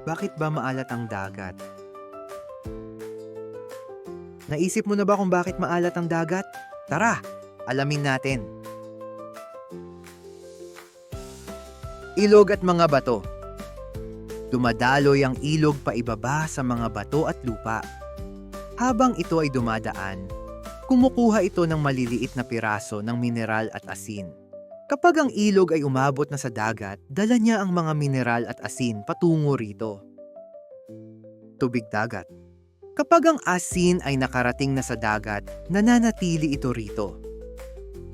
Bakit ba maalat ang dagat? Naisip mo na ba kung bakit maalat ang dagat? Tara, alamin natin. Ilog at mga bato. Dumadaloy ang ilog pa ibaba sa mga bato at lupa. Habang ito ay dumadaan, kumukuha ito ng maliliit na piraso ng mineral at asin. Kapag ang ilog ay umabot na sa dagat, dala niya ang mga mineral at asin patungo rito. Tubig dagat. Kapag ang asin ay nakarating na sa dagat, nananatili ito rito.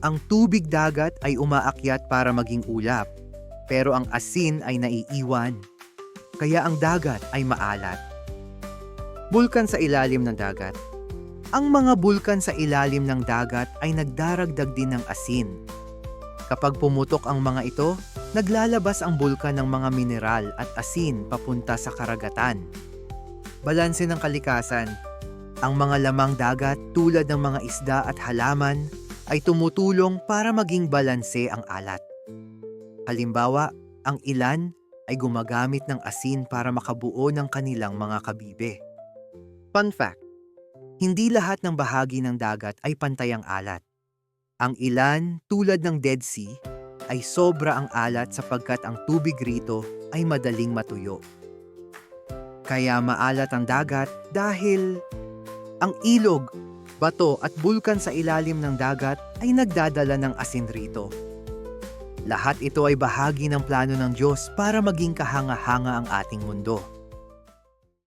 Ang tubig dagat ay umaakyat para maging ulap, pero ang asin ay naiiwan. Kaya ang dagat ay maalat. Bulkan sa ilalim ng dagat. Ang mga bulkan sa ilalim ng dagat ay nagdaragdag din ng asin. Kapag pumutok ang mga ito, naglalabas ang bulkan ng mga mineral at asin papunta sa karagatan. Balanse ng kalikasan. Ang mga lamang dagat tulad ng mga isda at halaman ay tumutulong para maging balanse ang alat. Halimbawa, ang ilan ay gumagamit ng asin para makabuo ng kanilang mga kabibe. Fun fact, hindi lahat ng bahagi ng dagat ay pantay ang alat. Ang ilan, tulad ng Dead Sea, ay sobra ang alat sapagkat ang tubig rito ay madaling matuyo. Kaya maalat ang dagat dahil ang ilog, bato at bulkan sa ilalim ng dagat ay nagdadala ng asin rito. Lahat ito ay bahagi ng plano ng Diyos para maging kahanga-hanga ang ating mundo.